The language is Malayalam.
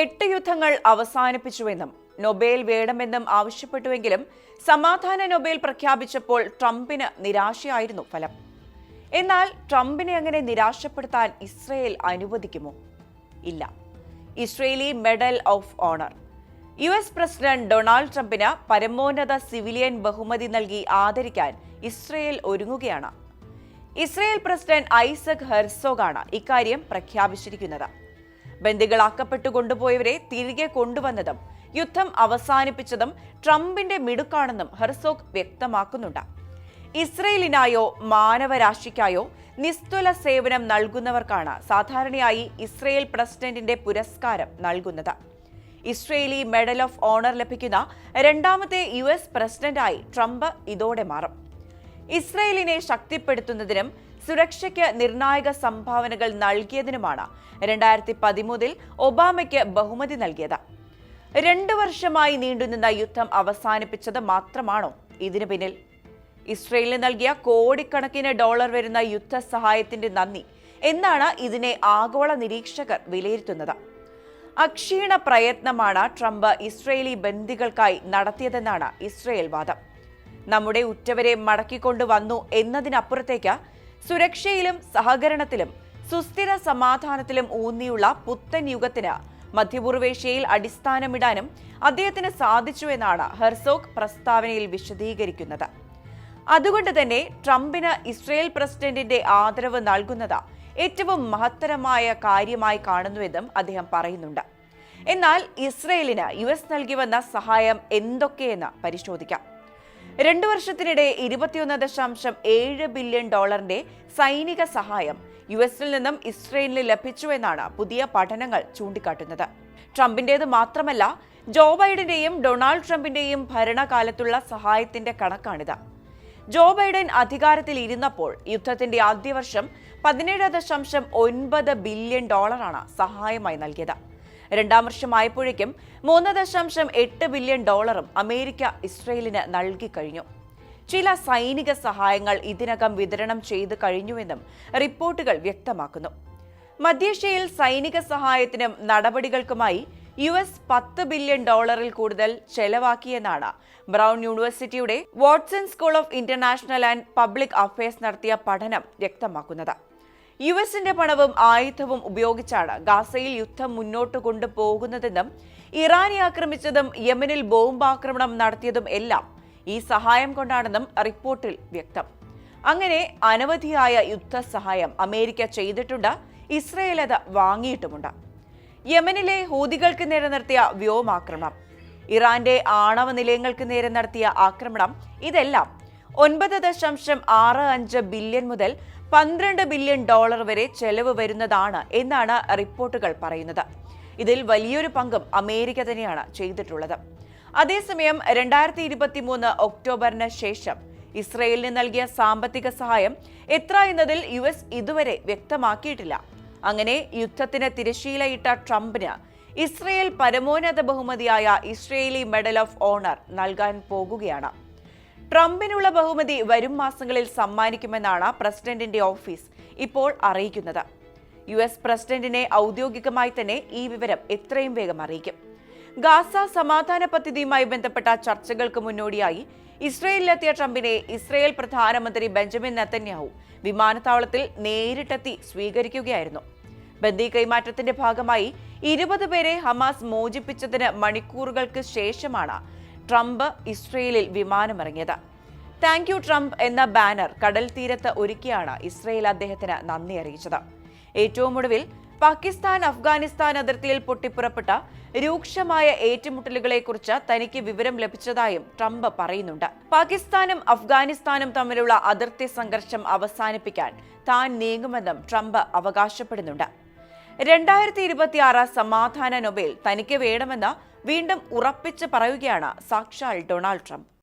എട്ട് യുദ്ധങ്ങൾ അവസാനിപ്പിച്ചുവെന്നും നൊബേൽ വേണമെന്നും ആവശ്യപ്പെട്ടുവെങ്കിലും സമാധാന നൊബേൽ പ്രഖ്യാപിച്ചപ്പോൾ ട്രംപിന് നിരാശയായിരുന്നു ഫലം. എന്നാൽ ട്രംപിനെ അങ്ങനെ നിരാശപ്പെടുത്താൻ ഇസ്രയേൽ അനുവദിക്കുമോ? ഇല്ല. Israeli medal of honour. U S president Donald ട്രംപിന് പരമോന്നത സിവിലിയൻ ബഹുമതി നൽകി ആദരിക്കാൻ ഇസ്രയേൽ ഒരുങ്ങുകയാണ്. ഇസ്രയേൽ പ്രസിഡന്റ് ഐസക് ഹെർസോഗാണ് ഇക്കാര്യം പ്രഖ്യാപിച്ചിരിക്കുന്നത്. ബന്ദികളാക്കപ്പെട്ടു കൊണ്ടുപോയവരെ തിരികെ കൊണ്ടുവന്നതും യുദ്ധം അവസാനിപ്പിച്ചതും ട്രംപിന്റെ മിടുക്കാണെന്നും ഹെർസോഗ് വ്യക്തമാക്കുന്നുണ്ട്. ഇസ്രയേലിനായോ മാനവരാശിക്കായോ നിസ്തുല സേവനം നൽകുന്നവർക്കാണ് സാധാരണയായി ഇസ്രയേൽ പ്രസിഡന്റിന്റെ പുരസ്കാരം നൽകുന്നത്. ഇസ്രയേലി മെഡൽ ഓഫ് ഓണർ ലഭിക്കുന്ന രണ്ടാമത്തെ യു എസ് പ്രസിഡന്റായി ട്രംപ് ഇതോടെ മാറും. ഇസ്രയേലിനെ ശക്തിപ്പെടുത്തുന്നതിനും സുരക്ഷയ്ക്ക് നിർണായക സംഭാവനകൾ നൽകിയതിനുമാണ് രണ്ടായിരത്തി പതിമൂന്നിൽ ഒബാമയ്ക്ക് ബഹുമതി നൽകിയത്. രണ്ടു വർഷമായി നീണ്ടുനിന്ന യുദ്ധം അവസാനിപ്പിച്ചത് മാത്രമാണോ ഇതിനു പിന്നിൽ? ഇസ്രയേലിന് നൽകിയ കോടിക്കണക്കിന് ഡോളർ വരുന്ന യുദ്ധ സഹായത്തിന്റെ നന്ദി എന്നാണ് ഇതിനെ ആഗോള നിരീക്ഷകർ വിലയിരുത്തുന്നത്. അക്ഷീണ പ്രയത്നമാണ് ട്രംപ് ഇസ്രയേലി ബന്ദികൾക്കായി നടത്തിയതെന്നാണ് ഇസ്രയേൽ വാദം. നമ്മുടെ ഉറ്റവരെ മടക്കിക്കൊണ്ടുവന്നു എന്നതിനപ്പുറത്തേക്ക് സുരക്ഷയിലും സഹകരണത്തിലും സുസ്ഥിര സമാധാനത്തിലും ഊന്നിയുള്ള പുത്തൻ യുഗത്തിന് മധ്യപൂർവേഷ്യയിൽ അടിസ്ഥാനമിടാനും അദ്ദേഹത്തിന് സാധിച്ചു എന്നാണ് ഹെർസോഗ് പ്രസ്താവനയിൽ വിശദീകരിക്കുന്നത്. അതുകൊണ്ട് തന്നെ ട്രംപിന് ഇസ്രയേൽ പ്രസിഡന്റിന്റെ ആദരവ് നൽകുന്നത് ഏറ്റവും മഹത്തരമായ കാര്യമായി കാണുന്നുവെന്നും അദ്ദേഹം പറയുന്നുണ്ട്. എന്നാൽ ഇസ്രയേലിന് യു എസ് നൽകി വന്ന സഹായം എന്തൊക്കെയെന്ന് പരിശോധിക്കാം. രണ്ടു വർഷത്തിനിടെ ഇരുപത്തിയൊന്ന് ദശാംശം ഏഴ് ബില്യൺ ഡോളറിന്റെ സൈനിക സഹായം യു എസിൽ നിന്നും ഇസ്രയേലിന് ലഭിച്ചുവെന്നാണ് പുതിയ പഠനങ്ങൾ ചൂണ്ടിക്കാട്ടുന്നത്. ട്രംപിന്റേത് മാത്രമല്ല ജോ ബൈഡന്റെയും ഡൊണാൾഡ് ട്രംപിന്റെയും ഭരണകാലത്തുള്ള സഹായത്തിന്റെ കണക്കാണിത്. ജോ ബൈഡൻ അധികാരത്തിൽ ഇരുന്നപ്പോൾ യുദ്ധത്തിന്റെ ആദ്യ വർഷം പതിനേഴ് ദശാംശം ഒൻപത് ബില്യൺ ഡോളറാണ് സഹായമായി നൽകിയത്. രണ്ടാം വർഷമായപ്പോഴേക്കും മൂന്ന് ദശാംശം എട്ട് ബില്യൺ ഡോളറും അമേരിക്ക ഇസ്രയേലിന് നൽകി കഴിഞ്ഞു. ചില സൈനിക സഹായങ്ങൾ ഇതിനകം വിതരണം ചെയ്തു കഴിഞ്ഞുവെന്നും റിപ്പോർട്ടുകൾ വ്യക്തമാക്കുന്നു. മധ്യേഷ്യയിൽ സൈനിക സഹായത്തിനും നടപടികൾക്കുമായി യു എസ് പത്ത് ബില്യൺ ഡോളറിൽ കൂടുതൽ ചെലവാക്കിയെന്നാണ് ബ്രൗൺ യൂണിവേഴ്സിറ്റിയുടെ Watson school of international and public affairs നടത്തിയ പഠനം വ്യക്തമാക്കുന്നത്. യു എസിന്റെ പണവും ആയുധവും ഉപയോഗിച്ചാണ് ഗാസയിൽ യുദ്ധം മുന്നോട്ട് കൊണ്ടുപോകുന്നതെന്നും ഇറാനെ ആക്രമിച്ചതും യമനിൽ ബോംബാക്രമണം നടത്തിയതും എല്ലാം ഈ സഹായം കൊണ്ടാണെന്നും റിപ്പോർട്ടിൽ വ്യക്തം. അങ്ങനെ അനവധിയായ യുദ്ധ സഹായം അമേരിക്ക ചെയ്തിട്ടുണ്ട് ഇസ്രയേൽ അത് വാങ്ങിയിട്ടുമുണ്ട്. യമനിലെ ഹൂതികൾക്ക് നേരെ നടത്തിയ വ്യോമാക്രമണം ഇറാന്റെ ആണവ നിലയങ്ങൾക്ക് നേരെ നടത്തിയ ആക്രമണം ഇതെല്ലാം ഒൻപത് ദശാംശം ആറ് അഞ്ച് ബില്യൺ മുതൽ പന്ത്രണ്ട് ബില്യൺ ഡോളർ വരെ ചെലവ് വരുന്നതാണ് എന്നാണ് റിപ്പോർട്ടുകൾ പറയുന്നത്. ഇതിൽ വലിയൊരു പങ്കും അമേരിക്ക തന്നെയാണ് ചെയ്തിട്ടുള്ളത്. അതേസമയം രണ്ടായിരത്തി ഇരുപത്തി മൂന്ന് ഒക്ടോബറിന് ശേഷം ഇസ്രയേലിന് നൽകിയ സാമ്പത്തിക സഹായം എത്ര എന്നതിൽ യു എസ് ഇതുവരെ വ്യക്തമാക്കിയിട്ടില്ല. അങ്ങനെ യുദ്ധത്തിന് തിരശീലയിട്ട ട്രംപിന് ഇസ്രയേൽ പരമോന്നത ബഹുമതിയായ ഇസ്രയേലി മെഡൽ ഓഫ് ഓണർ നൽകാൻ പോകുകയാണ്. ട്രംപിനുള്ള ബഹുമതി വരും മാസങ്ങളിൽ സമ്മാനിക്കുമെന്നാണ് പ്രസിഡന്റിന്റെ ഓഫീസ് ഇപ്പോൾ അറിയിക്കുന്നത്. യു എസ് പ്രസിഡന്റിനെ ഔദ്യോഗികമായി തന്നെ ഈ വിവരം എത്രയും വേഗം അറിയിക്കും. ഗാസ സമാധാന പദ്ധതിയുമായി ബന്ധപ്പെട്ട ചർച്ചകൾക്ക് മുന്നോടിയായി ഇസ്രയേലിലെത്തിയ ട്രംപിനെ ഇസ്രയേൽ പ്രധാനമന്ത്രി ബെഞ്ചമിൻ നെത്തന്യാഹു വിമാനത്താവളത്തിൽ നേരിട്ടെത്തി സ്വീകരിക്കുകയായിരുന്നു. ബന്ദി കൈമാറ്റത്തിന്റെ ഭാഗമായി ഇരുപത് പേരെ ഹമാസ് മോചിപ്പിച്ചതിന് മണിക്കൂറുകൾക്ക് ശേഷമാണ് ട്രംപ് ഇസ്രയേലിൽ വിമാനമിറങ്ങിയത്. താങ്ക് യു ട്രംപ് എന്ന ബാനർ കടൽ തീരത്ത് ഒരുക്കിയാണ് ഇസ്രയേൽ അദ്ദേഹത്തിന് നന്ദി അറിയിച്ചത്. ഏറ്റവും ഒടുവിൽ പാകിസ്ഥാൻ അഫ്ഗാനിസ്ഥാൻ അതിർത്തിയിൽ പൊട്ടിപ്പുറപ്പെട്ട രൂക്ഷമായ ഏറ്റുമുട്ടലുകളെക്കുറിച്ച് തനിക്ക് വിവരം ലഭിച്ചതായും ട്രംപ് പറയുന്നുണ്ട്. പാകിസ്ഥാനും അഫ്ഗാനിസ്ഥാനും തമ്മിലുള്ള അതിർത്തി സംഘർഷം അവസാനിപ്പിക്കാൻ താൻ നീങ്ങുമെന്നും ട്രംപ് അവകാശപ്പെടുന്നുണ്ട്. രണ്ടായിരത്തി ഇരുപത്തിയാറ് സമാധാന നൊബേൽ തനിക്ക് വേണമെന്ന് വീണ്ടും ഉറപ്പിച്ച് പറയുകയാണ് സാക്ഷാൽ ഡൊണാൾഡ് ട്രംപ്.